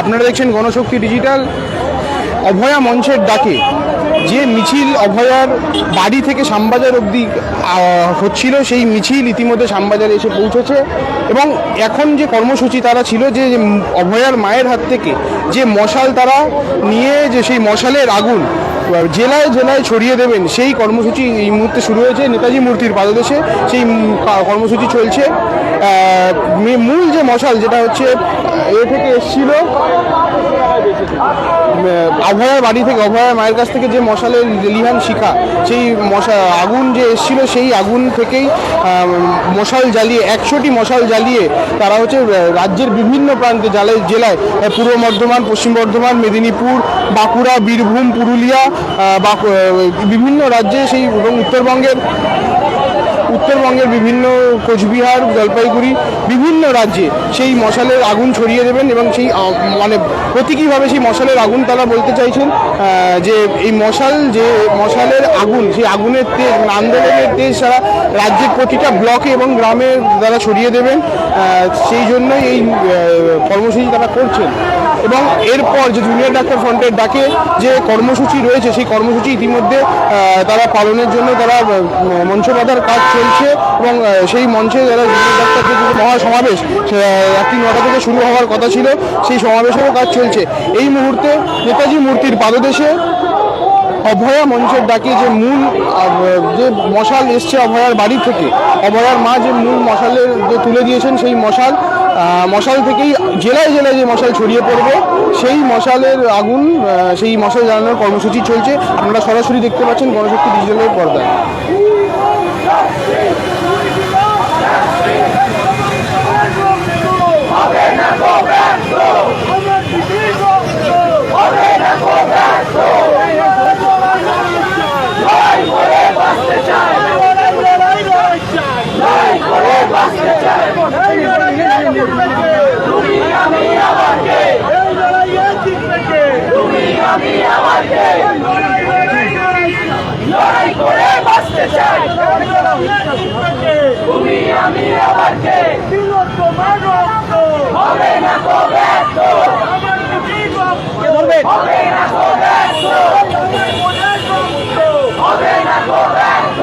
আপনারা দেখছেন গণশক্তি ডিজিটাল, অভয়া মঞ্চের ডাকে। যে মিছিল অভয়ার বাড়ি থেকে শ্যামবাজার অবধি হচ্ছিল, সেই মিছিল ইতিমধ্যে শ্যামবাজারে এসে পৌঁছেছে। এবং এখন যে কর্মসূচি তারা ছিল, যে অভয়ার মায়ের হাত থেকে, যে মশাল তারা নিয়ে, যে সেই মশালের আগুন জেলায় জেলায় ছড়িয়ে দেবেন, সেই কর্মসূচি এই মুহূর্তে শুরু হয়েছে, নেতাজি মূর্তির পাদদেশে, সেই কর্মসূচি চলছে। মূল যে মশাল, যেটা হচ্ছে, এ থেকে এসছিল অভয়ার বাড়ি থেকে, অভয়ার মায়ের কাছ থেকে যে মশালের লিহান শিখা, সেই মশা, আগুন যে এসছিল, সেই আগুন থেকেই মশাল জ্বালিয়ে, একশোটি মশাল জ্বালিয়ে তারা হচ্ছে রাজ্যের বিভিন্ন প্রান্তে জ্বালায়, জেলায় পূর্ব বর্ধমান, পশ্চিম বর্ধমান, মেদিনীপুর, বাঁকুড়া, বীরভূম, পুরুলিয়া বিভিন্ন রাজ্যে সেই এবং উত্তরবঙ্গের উত্তরবঙ্গের বিভিন্ন কোচবিহার, জলপাইগুড়ি, বিভিন্ন রাজ্যে সেই মশালের আগুন ছড়িয়ে দেবেন এবং সেই মানে প্রতীকীভাবে সেই মশালের আগুন তারা বলতে চাইছেন যে এই মশাল, যে মশালের আগুন, সেই আগুনের তেজ আন্দোলনের তেজ সারা রাজ্যের প্রতিটা ব্লকে এবং গ্রামে তারা ছড়িয়ে দেবেন সেই জন্যই এই কর্মসূচি তারা করছেন। এবং এরপর যে জুনিয়র ডাক্তার ফ্রন্টের ডাকে যে কর্মসূচি রয়েছে, সেই কর্মসূচি ইতিমধ্যে তারা পালনের জন্য তারা মঞ্চ কাজ চলছে এবং সেই মঞ্চে যারা ডাক্তারদের যে মহা সমাবেশ সে, আহ, রাত্রি নটা থেকে শুরু হওয়ার কথা ছিল সেই সমাবেশেরও কাজ চলছে। এই মুহূর্তে নেতাজি মূর্তির পাদদেশে অভয়া মঞ্চের ডাকে যে মূল যে মশাল এসছে অভয়ার বাড়ি থেকে অভয়ার মা যে মূল মশালের যে তুলে দিয়েছেন সেই মশাল মশাল থেকেই জেলায় জেলায় যে মশাল ছড়িয়ে পড়বে সেই মশালের আগুন সেই মশাল জ্বালানোর কর্মসূচি চলছে। আপনারা সরাসরি দেখতে পাচ্ছেন গণশক্তি ডিজিটালের পর্দায়। তুমি আমি আবার কে হবে না। রক্ত হবে না তো ব্যর্থ তোমার মনের রক্ত হবে না তো ব্যর্থ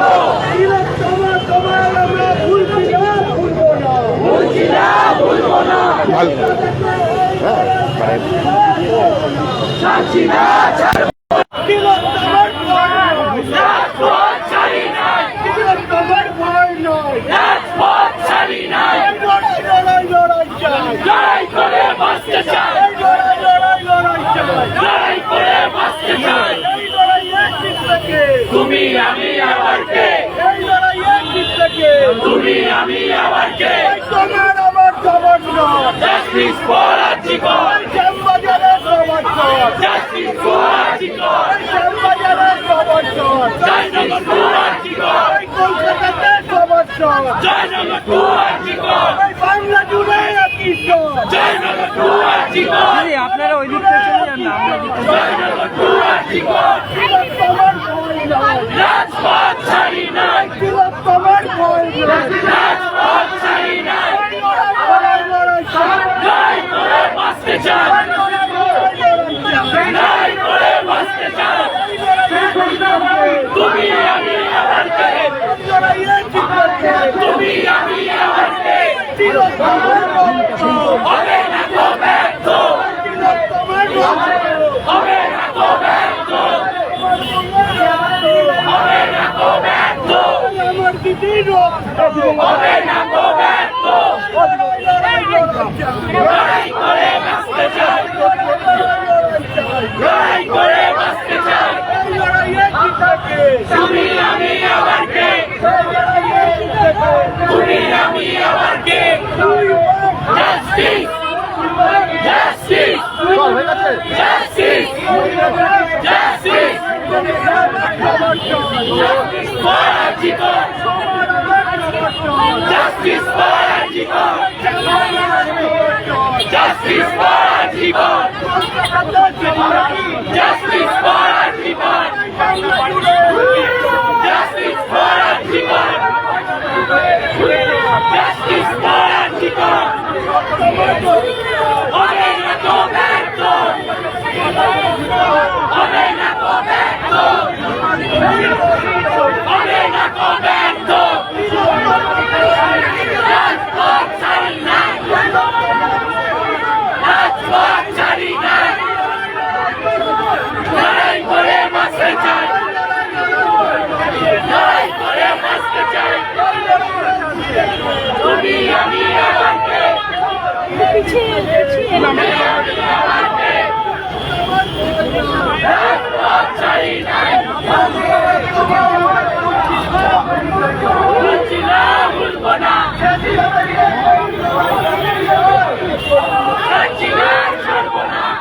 তোমার তোমার আমরা ভুলছি না ভুলবো না ভুলছি না ভুলবো না ভালো। হ্যাঁ না ছাড়বো তোমার ভয় রাজপথ ছাড়ি নাই তোমার ভয় নয় রাজপথ ছাড়ি নাই লড়াই লড়াই লড়াই চাই লড়াই করে বাঁচতে চাই লড়াই লড়াই লড়াই চাই লড়াই করে বাঁচতে চাই এই লড়াইয়ে জিতবে তুমি আমি আবার কে এই লড়াইয়ে জিতবে তুমি আমি আবার কে তোমার আমার খবর নয় জাস্টিস ফর আজিকর শ্যামবাজারের খবর নয় জাস্টিস ফর আজিকর শ্যামবাজারের খবর নয় জয়নগর টু আজিকর কলকাতাতে খবর নয় জয়নগর টু আজিকর বাংলা জুড়ে আজিকর জয়নগর টু আজিকর আপনারা ওই দিক থেকে চলে যান না আমরা টু আজিকর তোমার ভয় নয় রাজপথ ছাড়ি নাই তোমার ভয় নয় রাজপথ ছাড়ি নাই লড়াই লড়াই লড়াই করে বাঁচতে চাই লড়াই করে বাঁচতে চাই তুমি আমি আবার কে তুমি আমি আবার কে হবে না তো ব্যর্থ হবে না তো ব্যর্থ হবে না তো ব্যর্থ আমার দিদির হবে না তো ব্যর্থ লড়াই করে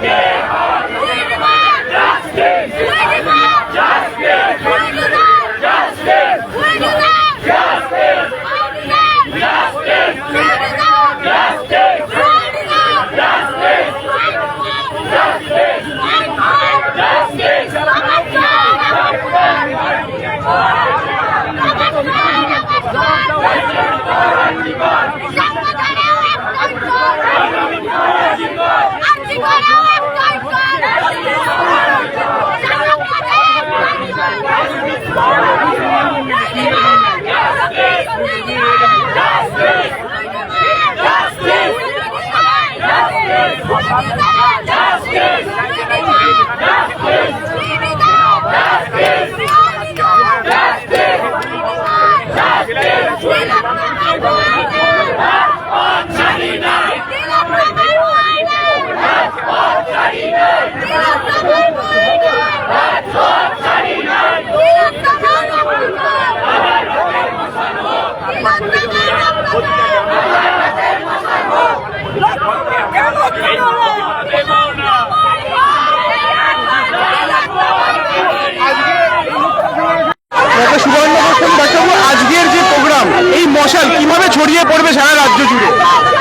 Yeah!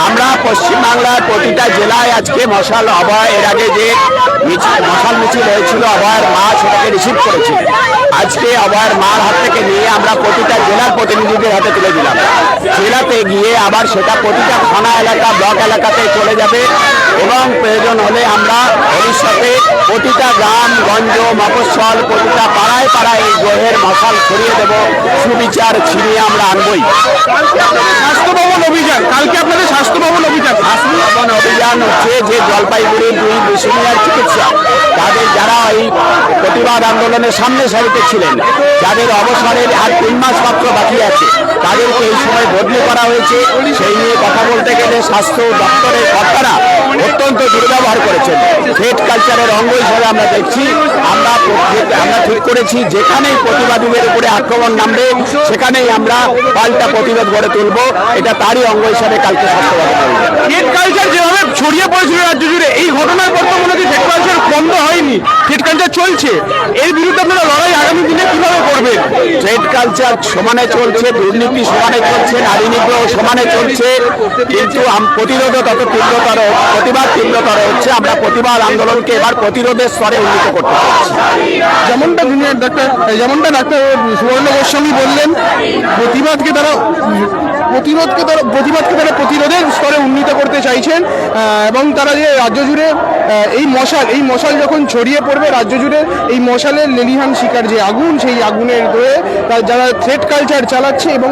আমরা পশ্চিমবাংলার প্রতিটা জেলায় আজকে মশাল অভয় এর আগে যে মশাল মিছিল হয়েছিল অভয়ের মা সেটাকে রিসিভ করেছি। আজকে অভয়ের মার হাত থেকে নিয়ে আমরা প্রতিটা জেলার প্রতিনিধিদের হাতে তুলে দিলাম। জেলাতে গিয়ে আবার সেটা প্রতিটা থানা এলাকা, ব্লক এলাকাতে চলে যাবে এবং প্রয়োজন হলে আমরা ভবিষ্যতে প্রতিটা গ্রাম গঞ্জ মফস্বল প্রতিটা পাড়ায় পাড়ায় এই গ্রহের মশাল ছড়িয়ে দেব। সুবিচার ছিনিয়ে আমরা আনবই। স্বাস্থ্য ভবন অভিযান কালকে আপনাদের স্বাস্থ্য ভবন অভিযান অভিযান হচ্ছে যে জলপাইগুড়ির দুই সিনিয়র চিকিৎসক তাদের যারা এই প্রতিবাদ আন্দোলনের সামনে সারিতে ছিলেন যাদের অবসরের আর তিন মাস মাত্র বাকি আছে তাদেরকে এই সময় বদলি করা হয়েছে। সেই নিয়ে কথা বলতে গেলে স্বাস্থ্য দপ্তরের কর্তারা অত্যন্ত দুর্ব্যবহার করেছেন। ফেড কালচারের অঙ্গ হিসেবে আমরা দেখছি আমরা আমরা ঠিক করেছি যেখানেই প্রতিবাদীদের উপরে আক্রমণ নামবে সেখানেই আমরা পাল্টা প্রতিবাদ গড়ে তুলব। এটা তারই অঙ্গ হিসাবে কালকে কালচার যেভাবে ছড়িয়ে পড়েছিল রাজ্য জুড়ে এই ঘটনার পর তো মনে হচ্ছে কালচার বন্ধ হয়নি। কালচার চলছে। এর বিরুদ্ধে আপনারা লড়াই আগামী দিনে কীভাবে করবেন? ট্রেড কালচার সমানে চলছে দুর্নীতি সমানে চলছে নারী নিগ্রহ সমানে চলছে কিন্তু প্রতিরোধ তত তীব্রতর প্রতিবাদ তীব্রতর হচ্ছে। আমরা প্রতিবাদ আন্দোলনকে এবার প্রতিরোধের স্তরে উন্নীত করতে পারছি। যেমনটা ডাক্তার যেমনটা ডাক্তার সুবর্ণ গোস্বামী বললেন প্রতিবাদকে তারা প্রতিরোধকে তারা প্রতিবাদকে তারা প্রতিরোধের স্তরে উন্নীত করতে চাইছেন এবং তারা যে রাজ্য জুড়ে এই মশাল এই মশাল যখন ছড়িয়ে পড়বে রাজ্য জুড়ে, এই মশালের লেলিহান শিকার যে আগুন, সেই আগুনের দয়ে যারা থ্রেড কালচার চালাচ্ছে এবং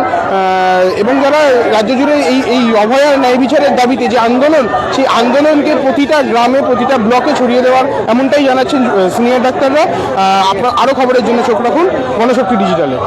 এবং যারা রাজ্য জুড়ে এই এই অভয়ার ন্যায় বিচারের দাবিতে যে আন্দোলন, সেই আন্দোলনকে প্রতিটা গ্রামে, প্রতিটা ব্লকে ছড়িয়ে দেওয়ার এমনটাই জানাচ্ছেন সিনিয়র ডাক্তাররা। আপনার আরও খবরের জন্য চোখ রাখুন গণশক্তি ডিজিটালে।